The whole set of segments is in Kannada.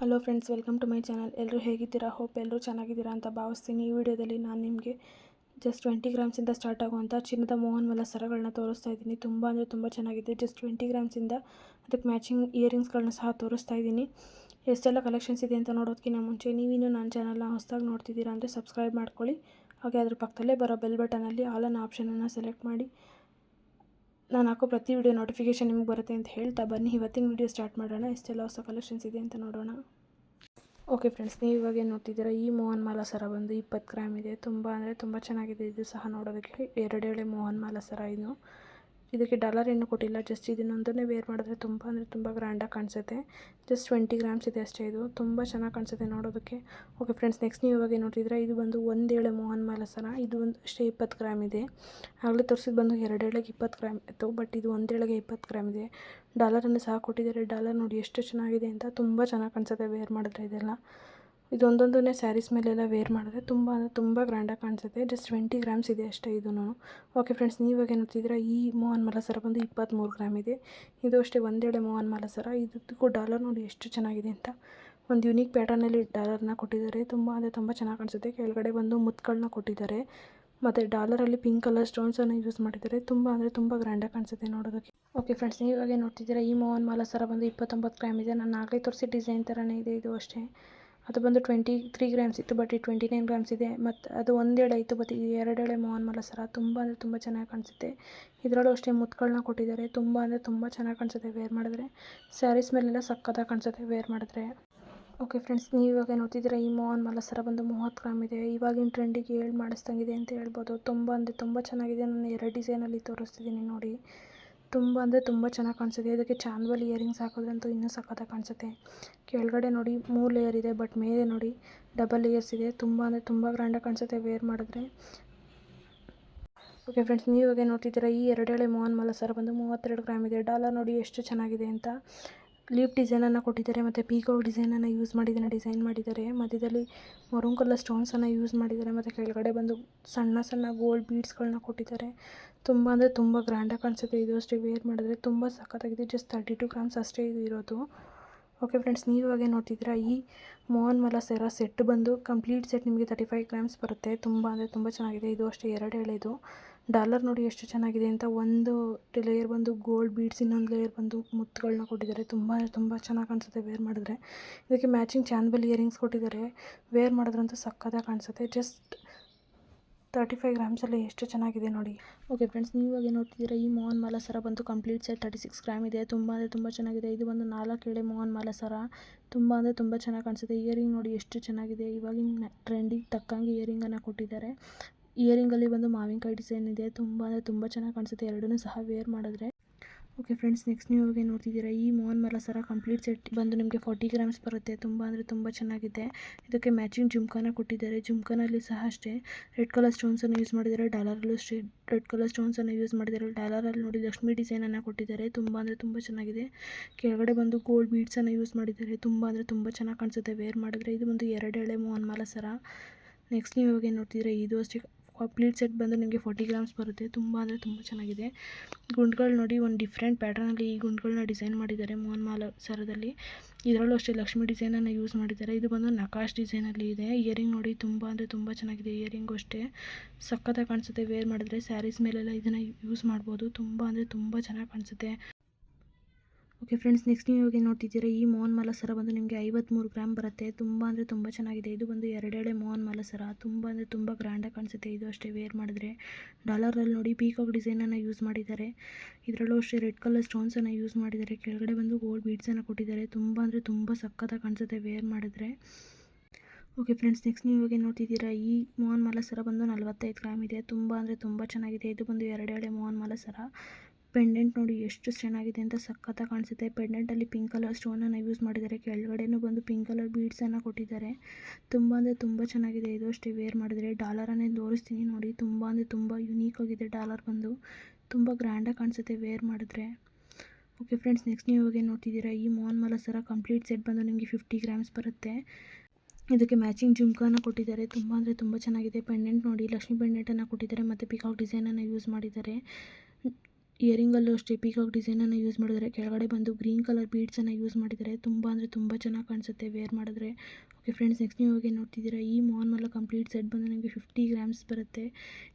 Hello friends welcome to my channel ಎಲ್ಲರೂ ಹೇಗಿದ್ದೀರಾ? ಹೋಪ್ ಎಲ್ಲರೂ ಚೆನ್ನಾಗಿದ್ದೀರಾ ಅಂತ ಭಾವಿಸ್ತೀನಿ. ಈ ವಿಡಿಯೋದಲ್ಲಿ ನಾನು ನಿಮಗೆ ಜಸ್ಟ್ ಟ್ವೆಂಟಿ ಗ್ರಾಮ್ಸಿಂದ ಸ್ಟಾರ್ಟ್ ಆಗುವಂಥ ಚಿನ್ನದ ಮೋಹನ್ ಮಲ ಸರಗಳನ್ನ ತೋರಿಸ್ತಾ ಇದ್ದೀನಿ. ತುಂಬ ಅಂದರೆ ತುಂಬ ಚೆನ್ನಾಗಿದೆ. ಜಸ್ಟ್ ಟ್ವೆಂಟಿ ಗ್ರಾಮ್ಸಿಂದ ಅದಕ್ಕೆ ಮ್ಯಾಚಿಂಗ್ ಇಯರಿಂಗ್ಸ್ಗಳನ್ನ ಸಹ ತೋರಿಸ್ತಾ ಇದ್ದೀನಿ. ಎಷ್ಟೆಲ್ಲ ಕಲೆಕ್ಷನ್ಸ್ ಇದೆ ಅಂತ ನೋಡೋದಕ್ಕಿಂತ ಮುಂಚೆ ನೀವಿನ್ನೂ ನನ್ನ ಚಾನಲ್ನ ಹೊಸದಾಗಿ ನೋಡ್ತಿದ್ದೀರಾ ಅಂದರೆ ಸಬ್ಸ್ಕ್ರೈಬ್ ಮಾಡ್ಕೊಳ್ಳಿ. ಹಾಗೆ ಅದ್ರ ಪಕ್ಕದಲ್ಲೇ ಬರೋ ಬೆಲ್ ಬಟನಲ್ಲಿ ಆಲ್ ಆಪ್ಷನನ್ನು ಸೆಲೆಕ್ಟ್ ಮಾಡಿ. ನಾನು ಹಾಕೋ ಪ್ರತಿ ವಿಡಿಯೋ ನೋಟಿಫಿಕೇಷನ್ ನಿಮ್ಗೆ ಬರುತ್ತೆ ಅಂತ ಹೇಳ್ತಾ ಬನ್ನಿ. ಇವತ್ತಿನ ವಿಡಿಯೋ ಸ್ಟಾರ್ಟ್ ಮಾಡೋಣ. ಇಷ್ಟೆಲ್ಲ ಹೊಸ ಕಲೆಕ್ಷನ್ಸ್ ಇದೆ ಅಂತ ನೋಡೋಣ. ಓಕೆ ಫ್ರೆಂಡ್ಸ್ ನೀವು ಇವಾಗ ಏನು ನೋಡ್ತಿದ್ದೀರಾ, ಈ ಮೋಹನ್ ಮಾಲಾ ಸರ ಬಂದು ಇಪ್ಪತ್ತು ಗ್ರಾಮ್ ಇದೆ. ತುಂಬ ಅಂದರೆ ತುಂಬ ಚೆನ್ನಾಗಿದೆ. ಇದು ಸಹ ನೋಡೋದಕ್ಕೆ ಎರಡೆಳೆ ಮೋಹನ್ ಮಾಲಾ ಸರ ಇದು. ಇದಕ್ಕೆ ಡಾಲರ್ ಏನು ಕೊಟ್ಟಿಲ್ಲ. ಜಸ್ಟ್ ಇದನ್ನೊಂದನ್ನೇ ವೇರ್ ಮಾಡಿದ್ರೆ ತುಂಬ ಅಂದರೆ ತುಂಬ ಗ್ರ್ಯಾಂಡಾಗಿ ಕಾಣಿಸುತ್ತೆ. ಜಸ್ಟ್ ಟ್ವೆಂಟಿ ಗ್ರಾಮ್ಸ್ ಇದೆ ಅಷ್ಟೇ ಇದು. ತುಂಬ ಚೆನ್ನಾಗಿ ಕಾಣಿಸುತ್ತೆ ನೋಡೋದಕ್ಕೆ. ಓಕೆ ಫ್ರೆಂಡ್ಸ್ ನೆಕ್ಸ್ಟ್ ನೀವು ಇವಾಗ ನೋಡಿದರೆ ಇದು ಬಂದು ಒಂದೇಳೆ ಮೋಹನ್ ಮಾಲ ಸರ ಇದು ಒಂದು ಅಷ್ಟೇ ಇಪ್ಪತ್ತು ಗ್ರಾಮ್ ಇದೆ. ಆಗಲೇ ತೋರಿಸಿದ್ದು ಬಂದು ಎರಡೇಳೆಗೆ ಇಪ್ಪತ್ತು ಗ್ರಾಮ್ ಇತ್ತು ಬಟ್ ಇದು ಒಂದೇಳೆಗೆ ಇಪ್ಪತ್ತು ಗ್ರಾಮ್ ಇದೆ. ಡಾಲರನ್ನು ಸಹ ಕೊಟ್ಟಿದ್ದಾರೆ. ಡಾಲರ್ ನೋಡಿ ಎಷ್ಟು ಚೆನ್ನಾಗಿದೆ ಅಂತ ತುಂಬ ಚೆನ್ನಾಗಿ ಕಾಣಿಸುತ್ತೆ ವೇರ್ ಮಾಡಿದ್ರೆ ಇದೆಲ್ಲ. ಇದೊಂದೊಂದನ್ನೇ ಸ್ಯಾರೀಸ್ ಮೇಲೆಲ್ಲ ವೇರ್ ಮಾಡಿದ್ರೆ ತುಂಬ ಅಂದರೆ ತುಂಬ ಗ್ರ್ಯಾಂಡಾಗಿ ಕಾಣಿಸುತ್ತೆ. ಜಸ್ಟ್ ಟ್ವೆಂಟಿ ಗ್ರಾಮ್ಸ್ ಇದೆ ಅಷ್ಟೇ ಇದು ಓಕೆ ಫ್ರೆಂಡ್ಸ್ ನೀವಾಗ ನೋಡ್ತಿದ್ದೀರಾ? ಈ ಮೋಹನ್ ಮಾಲ ಸರ ಬಂದು ಇಪ್ಪತ್ತ್ಮೂರು ಗ್ರಾಮ್ ಇದೆ. ಇದು ಅಷ್ಟೇ ಒಂದೆಡೆ ಮೋಹನ್ ಮಾಲ ಸರ ಇದಕ್ಕೂ ಡಾಲರ್ ನೋಡಿ ಎಷ್ಟು ಚೆನ್ನಾಗಿದೆ ಅಂತ. ಒಂದು ಯುನೀಕ್ ಪ್ಯಾಟರ್ನಲ್ಲಿ ಡಾಲರ್ನ ಕೊಟ್ಟಿದ್ದಾರೆ. ತುಂಬ ಅಂದರೆ ತುಂಬ ಚೆನ್ನಾಗಿ ಕಾಣಿಸುತ್ತೆ. ಕೆಳಗಡೆ ಬಂದು ಮುತ್ತುಗಳನ್ನ ಕೊಟ್ಟಿದ್ದಾರೆ. ಮತ್ತು ಡಾಲರಲ್ಲಿ ಪಿಂಕ್ ಕಲರ್ ಸ್ಟೋನ್ಸನ್ನು ಯೂಸ್ ಮಾಡಿದ್ದಾರೆ. ತುಂಬ ಅಂದರೆ ತುಂಬ ಗ್ರ್ಯಾಂಡಾಗಿ ಕಾಣಿಸುತ್ತೆ ನೋಡೋದಕ್ಕೆ. ಓಕೆ ಫ್ರೆಂಡ್ಸ್ ನೀವಾಗೆ ನೋಡ್ತಿದ್ದೀರಾ? ಈ ಮೋಹನ್ ಮಾಲ ಸರ ಬಂದು ಇಪ್ಪತ್ತೊಂಬತ್ತು ಗ್ರಾಮ್ ಇದೆ. ನಾನು ಆಗಲೇ ತೋರಿಸಿ ಡಿಸೈನ್ ಥರನೇ ಇದೆ ಇದು ಅಷ್ಟೇ. ಅದು ಬಂದು ಟ್ವೆಂಟಿ ತ್ರೀ ಗ್ರಾಮ್ಸ್ ಇತ್ತು ಬಟ್ ಈ ಟ್ವೆಂಟಿ ನೈನ್ ಗ್ರಾಮ್ಸ್ ಇದೆ. ಮತ್ತು ಅದು ಒಂದೆಡೆ ಇತ್ತು ಬಟ್ ಈ ಎರಡೆಳೆ ಮೋಹನ್ ಮಲ ಸರ ತುಂಬ ಅಂದರೆ ತುಂಬ ಚೆನ್ನಾಗಿ ಕಾಣಿಸುತ್ತೆ. ಇದರಲ್ಲೂ ಅಷ್ಟೇ ಮುತ್ತುಗಳನ್ನ ಕೊಟ್ಟಿದ್ದಾರೆ. ತುಂಬ ಅಂದರೆ ತುಂಬ ಚೆನ್ನಾಗಿ ಕಾಣಿಸುತ್ತೆ ವೇರ್ ಮಾಡಿದ್ರೆ. ಸ್ಯಾರೀಸ್ ಮೇಲೆಲ್ಲ ಸಕ್ಕತ್ತಾಗಿ ಕಾಣಿಸುತ್ತೆ ವೇರ್ ಮಾಡಿದ್ರೆ. ಓಕೆ ಫ್ರೆಂಡ್ಸ್ ನೀವು ಇವಾಗ ನೋಡ್ತಿದ್ದೀರಾ, ಈ ಮೋಹನ್ ಮಲಸರ ಬಂದು ಮೂವತ್ತು ಗ್ರಾಮ್ ಇದೆ. ಇವಾಗಿನ ಟ್ರೆಂಡಿಗೆ ಹೇಳಿ ಮಾಡಿಸ್ದಂಗಿದೆ ಅಂತ ಹೇಳ್ಬೋದು. ತುಂಬ ಅಂದರೆ ತುಂಬ ಚೆನ್ನಾಗಿದೆ. ನಾನು ಎರಡು ಡಿಸೈನಲ್ಲಿ ತೋರಿಸ್ತಿದ್ದೀನಿ ನೋಡಿ. ತುಂಬ ಅಂದರೆ ತುಂಬ ಚೆನ್ನಾಗಿ ಕಾಣಿಸುತ್ತೆ. ಇದಕ್ಕೆ ಚಾಂದ್ವಲ್ ಇಯರಿಂಗ್ಸ್ ಹಾಕೋದ್ರಂತೂ ಇನ್ನೂ ಸಖತ್ತಾಗಿ ಕಾಣಿಸುತ್ತೆ. ಕೆಳಗಡೆ ನೋಡಿ ಮೂರು ಲೇಯರ್ ಇದೆ ಬಟ್ ಮೇಲೆ ನೋಡಿ ಡಬಲ್ ಲೇಯರ್ಸ್ ಇದೆ. ತುಂಬ ಅಂದರೆ ತುಂಬ ಗ್ರ್ಯಾಂಡಾಗಿ ಕಾಣಿಸುತ್ತೆ ವೇರ್ ಮಾಡಿದ್ರೆ. ಓಕೆ ಫ್ರೆಂಡ್ಸ್ ನೀವು ಇವಾಗ ನೋಡ್ತಿದ್ದೀರಾ ಈ ಎರಡೇಳೆ ಮೋಹನ್ ಮಲ ಸರ್ ಬಂದು ಮೂವತ್ತೆರಡು ಗ್ರಾಮ್ ಇದೆ. ಡಾಲರ್ ನೋಡಿ ಎಷ್ಟು ಚೆನ್ನಾಗಿದೆ ಅಂತ. ಲೀಫ್ ಡಿಸೈನನ್ನು ಕೊಟ್ಟಿದ್ದಾರೆ, ಮತ್ತು ಪೀಕಾಕ್ ಡಿಸೈನನ್ನು ಯೂಸ್ ಮಾಡಿದ್ದಾರೆ ಡಿಸೈನ್ ಮಾಡಿದ್ದಾರೆ. ಮಧ್ಯದಲ್ಲಿ ಮರೂನ್ ಕಲರ್ ಸ್ಟೋನ್ಸನ್ನು ಯೂಸ್ ಮಾಡಿದ್ದಾರೆ, ಮತ್ತು ಕೆಳಗಡೆ ಬಂದು ಸಣ್ಣ ಸಣ್ಣ ಗೋಲ್ಡ್ ಬೀಡ್ಸ್ಗಳನ್ನ ಕೊಟ್ಟಿದ್ದಾರೆ. ತುಂಬ ಅಂದರೆ ತುಂಬ ಗ್ರ್ಯಾಂಡಾಗಿ ಕಾಣಿಸುತ್ತೆ ಇದು ಅಷ್ಟೇ ವೇರ್ ಮಾಡಿದ್ರೆ ತುಂಬ ಸಖತ್ತಾಗಿದೆ ಜಸ್ಟ್ ತರ್ಟಿ ಟು ಗ್ರಾಮ್ಸ್ ಅಷ್ಟೇ ಇದು ಇರೋದು. ಓಕೆ ಫ್ರೆಂಡ್ಸ್ ನೀವು ಹಾಗೆ ನೋಡ್ತಿದ್ದೀರ, ಈ ಮೋಹನ್ ಮಲ ಸೆರ ಸೆಟ್ ಬಂದು ಕಂಪ್ಲೀಟ್ ಸೆಟ್ ನಿಮಗೆ ತರ್ಟಿ ಫೈವ್ ಗ್ರಾಮ್ಸ್ ಬರುತ್ತೆ. ತುಂಬ ಅಂದರೆ ತುಂಬ ಚೆನ್ನಾಗಿದೆ, ಇದು ಅಷ್ಟೇ ಎರಡು ಎಳೆದು. ಡಾಲರ್ ನೋಡಿ ಎಷ್ಟು ಚೆನ್ನಾಗಿದೆ ಅಂತ ಒಂದು ಲೇಯರ್ ಬಂದು ಗೋಲ್ಡ್ ಬೀಡ್ಸ್ ಇನ್ನೊಂದು ಲೇಯರ್ ಬಂದು ಮುತ್ತುಗಳನ್ನ ಕೊಟ್ಟಿದ್ದಾರೆ. ತುಂಬ ತುಂಬ ಚೆನ್ನಾಗಿ ಕಾಣಿಸುತ್ತೆ ವೇರ್ ಮಾಡಿದ್ರೆ. ಇದಕ್ಕೆ ಮ್ಯಾಚಿಂಗ್ ಚಾನ್ಬಲ್ ಇಯರಿಂಗ್ಸ್ ಕೊಟ್ಟಿದ್ದಾರೆ. ವೇರ್ ಮಾಡಿದ್ರಂತೂ ಸಕ್ಕತ್ತಾಗಿ ಕಾಣಿಸುತ್ತೆ. ಜಸ್ಟ್ ತರ್ಟಿ ಫೈವ್ ಗ್ರಾಮ್ಸಲ್ಲಿ ಎಷ್ಟು ಚೆನ್ನಾಗಿದೆ ನೋಡಿ. ಓಕೆ ಫ್ರೆಂಡ್ಸ್ ನೀವು ಇವಾಗ ನೋಡ್ತಿದ್ದೀರಾ, ಈ ಮೋಹನ್ ಮಾಲ ಸರ ಬಂದು complete set thirty six gram ಇದೆ. ತುಂಬ ಅಂದರೆ ತುಂಬ ಚೆನ್ನಾಗಿದೆ. ಇದು ಒಂದು ನಾಲ್ಕು ಎಳೆ ಮೋಹನ್ ಮಾಲ ಸರ ತುಂಬ ಅಂದರೆ ತುಂಬ ಚೆನ್ನಾಗಿ ಕಾಣಿಸುತ್ತೆ. ಇಯರಿಂಗ್ ನೋಡಿ ಎಷ್ಟು ಚೆನ್ನಾಗಿದೆ. ಇವಾಗಿನ ಟ್ರೆಂಡಿಗೆ ತಕ್ಕಂಗೆ ಇಯರಿಂಗನ್ನು ಕೊಟ್ಟಿದ್ದಾರೆ. ಇಯರಿಂಗಲ್ಲಿ ಬಂದು ಮಾವಿನಕಾಯಿ ಡಿಸೈನ್ ಇದೆ. ತುಂಬ ಅಂದರೆ ತುಂಬ ಚೆನ್ನಾಗಿ ಕಾಣಿಸುತ್ತೆ. ಎರಡನ್ನೂ ಸಹ ವೇರ್ ಮಾಡಿದ್ರೆ. ಓಕೆ ಫ್ರೆಂಡ್ಸ್ ನೆಕ್ಸ್ಟ್ ನೀವು ಇವಾಗ ನೋಡ್ತಿದ್ದೀರಾ, ಈ ಮೋಹನ್ ಮಲ ಸರ ಕಂಪ್ಲೀಟ್ ಸೆಟ್ ಬಂದು ನಿಮಗೆ ಫಾರ್ಟಿ ಗ್ರಾಮ್ಸ್ ಬರುತ್ತೆ. ತುಂಬ ಅಂದರೆ ತುಂಬ ಚೆನ್ನಾಗಿದೆ. ಇದಕ್ಕೆ ಮ್ಯಾಚಿಂಗ್ ಜುಮ್ಕಾನ ಕೊಟ್ಟಿದ್ದಾರೆ. ಜುಮ್ಕಾನಲ್ಲಿ ಸಹ ಅಷ್ಟೇ. ರೆಡ್ ಕಲರ್ ಸ್ಟೋನ್ಸನ್ನು ಯೂಸ್ ಮಾಡಿದ್ದಾರೆ. ಡಾಲರಲ್ಲೂ ಅಷ್ಟೇ. ರೆಡ್ ಕಲರ್ ಸ್ಟೋನ್ಸನ್ನು ಯೂಸ್ ಮಾಡಿದ್ದಾರೆ. ಡಾಲರಲ್ಲಿ ನೋಡಿ ಲಕ್ಷ್ಮಿ ಡಿಸೈನನ್ನು ಕೊಟ್ಟಿದ್ದಾರೆ. ತುಂಬ ಅಂದರೆ ತುಂಬ ಚೆನ್ನಾಗಿದೆ. ಕೆಳಗಡೆ ಬಂದು ಗೋಲ್ಡ್ ಬೀಡ್ಸನ್ನು ಯೂಸ್ ಮಾಡಿದ್ದಾರೆ. ತುಂಬ ಅಂದರೆ ತುಂಬ ಚೆನ್ನಾಗಿ ಕಾಣಿಸುತ್ತೆ. ವೇರ್ ಮಾಡಿದ್ರೆ ಇದು ಒಂದು ಎರಡೆಳೆ ಮೋಹನ್ ಮಾಲ ಸರ ನೆಕ್ಸ್ಟ್ ನೀವು ಇವಾಗ ಏನು ನೋಡ್ತಿದ್ದೀರಾ, ಇದು ಅಷ್ಟೇ. ಕಂಪ್ಲೀಟ್ ಸೆಟ್ ಬಂದು ನಿಮಗೆ ಫೋರ್ಟಿ ಗ್ರಾಮ್ಸ್ ಬರುತ್ತೆ. ತುಂಬ ಅಂದರೆ ತುಂಬ ಚೆನ್ನಾಗಿದೆ. ಗುಂಡ್ಗಳು ನೋಡಿ ಒಂದು ಡಿಫ್ರೆಂಟ್ ಪ್ಯಾಟರ್ನಲ್ಲಿ ಈ ಗುಂಡ್ಗಳನ್ನ ಡಿಸೈನ್ ಮಾಡಿದ್ದಾರೆ ಮೋಹನ್ ಮಾಲ ಸರದಲ್ಲಿ. ಇದರಲ್ಲೂ ಅಷ್ಟೇ ಲಕ್ಷ್ಮಿ ಡಿಸೈನನ್ನು ಯೂಸ್ ಮಾಡಿದ್ದಾರೆ. ಇದು ಬಂದು ನಕಾಶ್ ಡಿಸೈನಲ್ಲಿ ಇದೆ. ಇಯರಿಂಗ್ ನೋಡಿ ತುಂಬ ಅಂದರೆ ತುಂಬ ಚೆನ್ನಾಗಿದೆ ಇಯರಿಂಗು ಅಷ್ಟೇ. ಸಖತ್ತಾಗಿ ಕಾಣಿಸುತ್ತೆ. ವೇರ್ ಮಾಡಿದ್ರೆ ಸ್ಯಾರೀಸ್ ಮೇಲೆಲ್ಲ ಇದನ್ನು ಯೂಸ್ ಮಾಡ್ಬೋದು. ತುಂಬ ಅಂದರೆ ತುಂಬ ಚೆನ್ನಾಗಿ ಕಾಣಿಸುತ್ತೆ. ಓಕೆ ಫ್ರೆಂಡ್ಸ್ ನೆಕ್ಸ್ಟ್ ನೀವು ಇವಾಗ ನೋಡ್ತಿದ್ದೀರಾ, ಈ ಮೋಹನ್ ಮಾಲ ಸರ ಬಂದು ನಿಮಗೆ ಐವತ್ತ್ಮೂರು ಗ್ರಾಮ್ ಬರುತ್ತೆ. ತುಂಬ ಅಂದರೆ ತುಂಬ ಚೆನ್ನಾಗಿದೆ. ಇದು ಬಂದು ಎರಡೆಳೆ ಮೋಹನ್ ಮಾಲ ಸರ. ತುಂಬ ಅಂದರೆ ತುಂಬ ಗ್ರ್ಯಾಂಡಾಗಿ ಕಾಣಿಸುತ್ತೆ. ಇದು ಅಷ್ಟೇ ವೇರ್ ಮಾಡಿದ್ರೆ. ಡಾಲರಲ್ಲಿ ನೋಡಿ ಪೀಕಾಕ್ ಡಿಸೈನನ್ನು ಯೂಸ್ ಮಾಡಿದ್ದಾರೆ. ಇದರಲ್ಲೂ ಅಷ್ಟೇ ರೆಡ್ ಕಲರ್ ಸ್ಟೋನ್ಸನ್ನು ಯೂಸ್ ಮಾಡಿದ್ದಾರೆ. ಕೆಳಗಡೆ ಬಂದು ಗೋಲ್ಡ್ ಬೀಡ್ಸನ್ನು ಕೊಟ್ಟಿದ್ದಾರೆ. ತುಂಬ ಅಂದರೆ ತುಂಬ ಸಕ್ಕತ್ತಾಗಿ ಕಾಣಿಸುತ್ತೆ ವೇರ್ ಮಾಡಿದ್ರೆ. ಓಕೆ ಫ್ರೆಂಡ್ಸ್ ನೆಕ್ಸ್ಟ್ ನೀವು ಇವಾಗ ನೋಡ್ತಿದ್ದೀರಾ, ಈ ಮೋಹನ್ ಮಾಲ ಸರ ಬಂದು ನಲವತ್ತೈದು ಗ್ರಾಮ್ ಇದೆ. ತುಂಬ ಅಂದರೆ ತುಂಬ ಚೆನ್ನಾಗಿದೆ. ಇದು ಬಂದು ಎರಡೆಳೆ ಮೋಹನ್ ಮಾಲ ಸರ. ಪೆಂಡೆಂಟ್ ನೋಡಿ ಎಷ್ಟು ಚೆನ್ನಾಗಿದೆ ಅಂತ ಸಖತ್ತಾಗಿ ಕಾಣಿಸುತ್ತೆ. ಪೆಂಡೆಂಟಲ್ಲಿ ಪಿಂಕ್ ಕಲರ್ ಸ್ಟೋನನ್ನು ಯೂಸ್ ಮಾಡಿದ್ದಾರೆ. ಕೆಳಗಡೆನೂ ಬಂದು ಪಿಂಕ್ ಕಲರ್ ಬೀಡ್ಸನ್ನು ಕೊಟ್ಟಿದ್ದಾರೆ. ತುಂಬ ಅಂದರೆ ತುಂಬ ಚೆನ್ನಾಗಿದೆ. ಇದು ಅಷ್ಟೇ ವೇರ್ ಮಾಡಿದರೆ ಡಾಲರನ್ನೇ ತೋರಿಸ್ತೀನಿ ನೋಡಿ. ತುಂಬ ಅಂದರೆ ತುಂಬ ಯುನೀಕ್ ಆಗಿದೆ ಡಾಲರ್ ಬಂದು. ತುಂಬ ಗ್ರ್ಯಾಂಡಾಗಿ ಕಾಣಿಸುತ್ತೆ ವೇರ್ ಮಾಡಿದ್ರೆ. ಓಕೆ ಫ್ರೆಂಡ್ಸ್, ನೆಕ್ಸ್ಟ್ ನೀವು ಹೋಗಿ ನೋಡ್ತಿದ್ದೀರಾ? ಈ ಮೋಹನ್ ಮಲಸರ ಕಂಪ್ಲೀಟ್ ಸೆಟ್ ಬಂದು ನಿಮಗೆ ಫಿಫ್ಟಿ ಗ್ರಾಮ್ಸ್ ಬರುತ್ತೆ. ಇದಕ್ಕೆ ಮ್ಯಾಚಿಂಗ್ ಜುಮ್ಕಾನ ಕೊಟ್ಟಿದ್ದಾರೆ. ತುಂಬ ಅಂದರೆ ತುಂಬ ಚೆನ್ನಾಗಿದೆ. ಪೆಂಡೆಂಟ್ ನೋಡಿ ಲಕ್ಷ್ಮಿ ಪೆಂಡೆಂಟನ್ನು ಕೊಟ್ಟಿದ್ದಾರೆ. ಮತ್ತು ಪಿಕಾಕ್ ಡಿಸೈನನ್ನು ಯೂಸ್ ಮಾಡಿದ್ದಾರೆ. ಇಯರಿಂಗಲ್ಲೂ ಅಷ್ಟೇ, ಪೀಕಾಕ್ ಡಿಸೈನನ್ನು ಯೂಸ್ ಮಾಡಿದರೆ, ಕೆಳಗಡೆ ಬಂದು ಗ್ರೀನ್ ಕಲರ್ ಬೀಡ್ಸನ್ನು ಯೂಸ್ ಮಾಡಿದರೆ ತುಂಬ ಅಂದರೆ ತುಂಬ ಚೆನ್ನಾಗಿ ಕಾಣಿಸುತ್ತೆ ವೇರ್ ಮಾಡಿದ್ರೆ. ಓಕೆ ಫ್ರೆಂಡ್ಸ್, ನೆಕ್ಸ್ಟ್ ನೀವು ಹೋಗಿ ನೋಡ್ತಿದ್ದೀರಾ, ಈ ಮಲ್ಲ ಕಂಪ್ಲೀಟ್ ಸೆಟ್ ಬಂದು ನಿಮಗೆ ಫಿಫ್ಟಿ ಗ್ರಾಮ್ಸ್ ಬರುತ್ತೆ.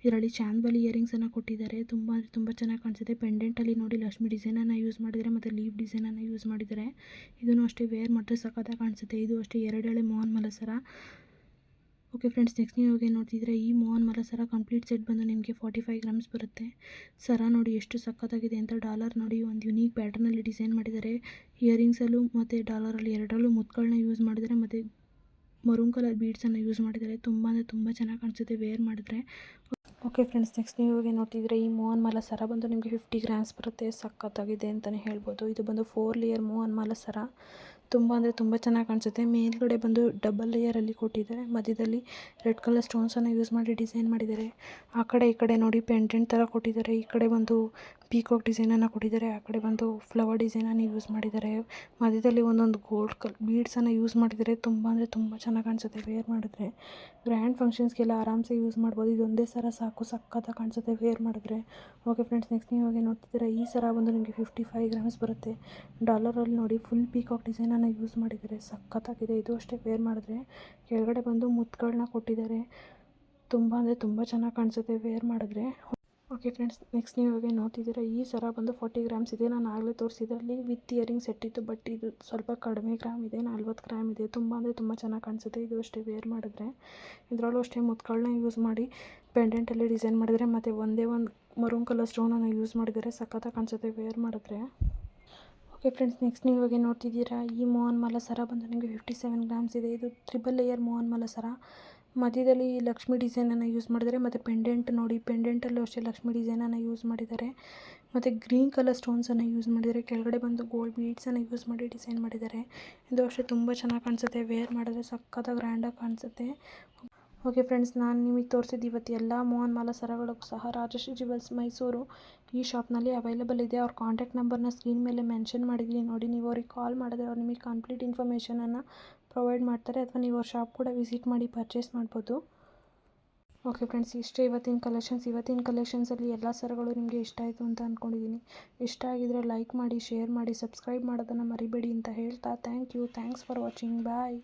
ಇದರಲ್ಲಿ ಚಾಂದ್ಬಲಿ ಇಯರಿಂಗ್ಸನ್ನು ಕೊಟ್ಟಿದ್ದಾರೆ, ತುಂಬ ಅಂದರೆ ತುಂಬ ಚೆನ್ನಾಗಿ ಕಾಣಿಸುತ್ತೆ. ಪೆಂಡೆಂಟಲ್ಲಿ ನೋಡಿ ಲಕ್ಷ್ಮಿ ಡಿಸೈನನ್ನು ಯೂಸ್ ಮಾಡಿದರೆ ಮತ್ತು ಲೀವ್ ಡಿಸೈನನ್ನು ಯೂಸ್ ಮಾಡಿದ್ದಾರೆ ಇದನ್ನು ಅಷ್ಟೇ ವೇರ್ ಮಾಡಿದ್ರೆ ಸಖತ್ತಾಗಿ ಕಾಣಿಸುತ್ತೆ. ಇದು ಅಷ್ಟೇ ಎರಡೆಳೆ ಮೋಹನ್ ಮಲ ಸರ. ಓಕೆ ಫ್ರೆಂಡ್ಸ್ ನೆಕ್ಸ್ಟ್ ನೀವು ಹೋಗಿ ನೋಡ್ತಿದ್ರೆ ಈ ಮೋಹನ್ ಮಲ ಸರ ಕಂಪ್ಲೀಟ್ ಸೆಟ್ ಬಂದು ನಿಮಗೆ ಫಾರ್ಟಿ ಫೈವ್ ಗ್ರಾಮ್ಸ್ ಬರುತ್ತೆ. ಸರ ನೋಡಿ ಎಷ್ಟು ಸಖತ್ತಾಗಿದೆ ಅಂತ ಡಾಲರ್ ನೋಡಿ ಒಂದು ಯುನೀಕ್ ಪ್ಯಾಟರ್ನಲ್ಲಿ ಡಿಸೈನ್ ಮಾಡಿದ್ದಾರೆ. ಇಯರಿಂಗ್ಸಲ್ಲೂ ಮತ್ತು ಡಾಲರಲ್ಲಿ ಎರಡರಲ್ಲೂ ಮುತ್ತುಗಳನ್ನ ಯೂಸ್ ಮಾಡಿದ್ದಾರೆ, ಮತ್ತು ಮರೂನ್ ಕಲರ್ ಬೀಡ್ಸನ್ನು ಯೂಸ್ ಮಾಡಿದ್ದಾರೆ. ತುಂಬ ಅಂದರೆ ತುಂಬ ಚೆನ್ನಾಗಿ ಕಾಣಿಸುತ್ತೆ ವೇರ್ ಮಾಡಿದ್ರೆ. ಓಕೆ ಫ್ರೆಂಡ್ಸ್ ನೆಕ್ಸ್ಟ್ ನೀವು ಹೋಗಿ ನೋಡ್ತಿದ್ರೆ ಈ ಮೋಹನ್ ಮಾಲ ಸರ ಬಂದು ನಿಮಗೆ ಫಿಫ್ಟಿ ಗ್ರಾಮ್ಸ್ ಬರುತ್ತೆ, ಸಖತ್ತಾಗಿದೆ ಅಂತಲೇ ಹೇಳ್ಬೋದು. ಇದು ಬಂದು ಫೋರ್ ಲೇಯರ್ ಮೋಹನ್ ಮಾಲ ಸರ. ತುಂಬ ಅಂದರೆ ತುಂಬ ಚೆನ್ನಾಗಿ ಕಾಣಿಸುತ್ತೆ. ಮೇಲ್ಗಡೆ ಬಂದು ಡಬಲ್ ಲೇಯರಲ್ಲಿ ಕೊಟ್ಟಿದ್ದಾರೆ. ಮಧ್ಯದಲ್ಲಿ ರೆಡ್ ಕಲರ್ ಸ್ಟೋನ್ಸ್ ಸ್ಟೋನ್ಸನ್ನು ಯೂಸ್ ಮಾಡಿ ಡಿಸೈನ್ ಮಾಡಿದ್ದಾರೆ. ಆ ಕಡೆ ಈ ಕಡೆ ನೋಡಿ ಪೆಂಡೆಂಟ್ ತರ ಕೊಟ್ಟಿದ್ದಾರೆ. ಈ ಕಡೆ ಬಂದು ಪೀಕಾಕ್ ಡಿಸೈನ್ ಡಿಸೈನನ್ನು ಕೊಟ್ಟಿದ್ದಾರೆ. ಆ ಕಡೆ ಬಂದು ಫ್ಲವರ್ ಡಿಸೈನ್ ಅನ್ನು ಯೂಸ್ ಮಾಡಿದ್ದಾರೆ. ಮಧ್ಯದಲ್ಲಿ ಒಂದೊಂದು ಗೋಲ್ಡ್ ಕಲ್ ಬೀಡ್ಸನ್ನು ಯೂಸ್ ಮಾಡಿದ್ದಾರೆ. ತುಂಬ ಅಂದರೆ ತುಂಬ ಚೆನ್ನಾಗಿ ಕಾಣಿಸುತ್ತೆ. ವೇರ್ ಮಾಡಿದ್ರೆ ಗ್ರ್ಯಾಂಡ್ ಫಂಕ್ಷನ್ಸ್ಗೆಲ್ಲ ಆರಾಮ್ಸೆ ಯೂಸ್ ಮಾಡ್ಬೋದು. ಇದೊಂದೇ ಸರ ಸಾಕು ಸಕ್ಕತ್ತಾಗಿ ಕಾಣಿಸುತ್ತೆ ವೇರ್ ಮಾಡಿದ್ರೆ. ಓಕೆ ಫ್ರೆಂಡ್ಸ್ ನೆಕ್ಸ್ಟ್ ನೀವು ಹೋಗಿ ನೋಡ್ತಿದ್ದೀರಾ, ಈ ಸರ ಬಂದು ನಿಮಗೆ ಫಿಫ್ಟಿ ಫೈವ್ ಗ್ರಾಮ್ಸ್ ಬರುತ್ತೆ ಡಾಲರಲ್ಲಿ ನೋಡಿ ಫುಲ್ ಪೀಕಾಕ್ ಯೂಸ್ ಮಾಡಿದ್ದಾರೆ. ಸಖತ್ತಾಗಿದೆ. ಇದು ಅಷ್ಟೇ ವೇರ್ ಮಾಡಿದ್ರೆ ಕೆಳಗಡೆ ಬಂದು ಮುತ್ತುಗಳನ್ನ ಕೊಟ್ಟಿದ್ದಾರೆ. ತುಂಬ ಅಂದರೆ ತುಂಬ ಚೆನ್ನಾಗಿ ಕಾಣಿಸುತ್ತೆ ವೇರ್ ಮಾಡಿದ್ರೆ. ಓಕೆ ಫ್ರೆಂಡ್ಸ್ ನೆಕ್ಸ್ಟ್ ನೀವು ಇವಾಗ ನೋಡ್ತಿದ್ದೀರಾ ಈ ಸರ ಬಂದು ಫಾರ್ಟಿ ಗ್ರಾಮ್ಸ್ ಇದೆ. ನಾನು ಆಗಲೇ ತೋರಿಸಿದ್ರಲ್ಲಿ ವಿತ್ ಇಯರಿಂಗ್ ಸೆಟ್ ಇತ್ತು ಬಟ್ ಇದು ಸ್ವಲ್ಪ ಕಡಿಮೆ ಗ್ರಾಮ್ ಇದೆ, ನಲ್ವತ್ತು ಗ್ರಾಮ್ ಇದೆ. ತುಂಬ ಅಂದರೆ ತುಂಬ ಚೆನ್ನಾಗಿ ಕಾಣಿಸುತ್ತೆ. ಇದು ಅಷ್ಟೇ ವೇರ್ ಮಾಡಿದ್ರೆ. ಇದರಲ್ಲೂ ಅಷ್ಟೇ ಮುತ್ತುಗಳನ್ನ ಯೂಸ್ ಮಾಡಿ ಪೆಂಡೆಂಟಲ್ಲಿ ಡಿಸೈನ್ ಮಾಡಿದರೆ ಮತ್ತು ಒಂದೇ ಒಂದು ಮರೂನ್ ಕಲರ್ ಸ್ಟೋನನ್ನು ಯೂಸ್ ಮಾಡಿದರೆ ಸಖತ್ತಾಗಿ ಕಾಣಿಸುತ್ತೆ ವೇರ್ ಮಾಡಿದ್ರೆ. ಓಕೆ ಫ್ರೆಂಡ್ಸ್ ನೆಕ್ಸ್ಟ್ ನೀವು ಇವಾಗ ನೋಡ್ತಿದ್ದೀರಾ, ಈ ಮೋಹನ್ ಮಾಲ ಸರ ಬಂದು ನಿಮಗೆ ಫಿಫ್ಟಿ ಸೆವೆನ್ ಗ್ರಾಮ್ಸ್ ಇದೆ. ಇದು ತ್ರಿಬಲ್ ಲೇಯರ್ ಮೋಹನ್ ಮಾಲ ಸರ. ಮಧ್ಯದಲ್ಲಿ ಲಕ್ಷ್ಮಿ ಡಿಸೈನನ್ನು ಯೂಸ್ ಮಾಡಿದ್ದಾರೆ. ಮತ್ತು ಪೆಂಡೆಂಟ್ ನೋಡಿ ಪೆಂಡೆಂಟಲ್ಲೂ ಅಷ್ಟೇ ಲಕ್ಷ್ಮಿ ಡಿಸೈನನ್ನು ಯೂಸ್ ಮಾಡಿದ್ದಾರೆ. ಮತ್ತು ಗ್ರೀನ್ ಕಲರ್ ಸ್ಟೋನ್ಸನ್ನು ಯೂಸ್ ಮಾಡಿದ್ದಾರೆ. ಕೆಳಗಡೆ ಬಂದು ಗೋಲ್ಡ್ ಬೀಡ್ಸನ್ನು ಯೂಸ್ ಮಾಡಿ ಡಿಸೈನ್ ಮಾಡಿದ್ದಾರೆ. ಇದು ಅಷ್ಟೇ ತುಂಬ ಚೆನ್ನಾಗಿ ಕಾಣಿಸುತ್ತೆ. ವೇರ್ ಮಾಡಿದ್ರೆ ಸಖತ್ತಾಗಿ ಗ್ರ್ಯಾಂಡಾಗಿ ಕಾಣಿಸುತ್ತೆ. ಓಕೆ ಫ್ರೆಂಡ್ಸ್, ನಾನು ನಿಮಗೆ ತೋರಿಸಿದ್ದು ಇವತ್ತು ಎಲ್ಲ ಮೋಹನ್ ಮಾಲ ಸರಗಳು ಸಹ ರಾಜಶ್ರೀ ಜುವೆಲ್ಸ್ ಮೈಸೂರು ಈ ಶಾಪ್ನಲ್ಲಿ ಅವೈಲೇಬಲ್ ಇದೆ. ಅವ್ರ ಕಾಂಟ್ಯಾಕ್ಟ್ ನಂಬರ್ನ ಸ್ಕ್ರೀನ್ ಮೇಲೆ ಮೆನ್ಷನ್ ಮಾಡಿದ್ದೀನಿ ನೋಡಿ, ನೀವು ಅವ್ರಿಗೆ ಕಾಲ್ ಮಾಡಿದ್ರೆ ಅವ್ರು ನಿಮಗೆ ಕಂಪ್ಲೀಟ್ ಇನ್ಫಾರ್ಮೇಷನನ್ನು ಪ್ರೊವೈಡ್ ಮಾಡ್ತಾರೆ ಅಥವಾ ನೀವು ಅವ್ರ ಶಾಪ್ ಕೂಡ ವಿಸಿಟ್ ಮಾಡಿ ಪರ್ಚೇಸ್ ಮಾಡ್ಬೋದು. ಓಕೆ ಫ್ರೆಂಡ್ಸ್, ಇಷ್ಟೇ ಇವತ್ತಿನ ಕಲೆಕ್ಷನ್ಸ್ ಇವತ್ತಿನ ಕಲೆಕ್ಷನ್ಸಲ್ಲಿ ಎಲ್ಲ ಸರಗಳು ನಿಮಗೆ ಇಷ್ಟ ಆಯಿತು ಅಂತ ಅಂದ್ಕೊಂಡಿದ್ದೀನಿ ಇಷ್ಟ ಆಗಿದರೆ ಲೈಕ್ ಮಾಡಿ ಶೇರ್ ಮಾಡಿ ಸಬ್ಸ್ಕ್ರೈಬ್ ಮಾಡೋದನ್ನು ಮರಿಬೇಡಿ ಅಂತ ಹೇಳ್ತಾ thank you thanks for watching bye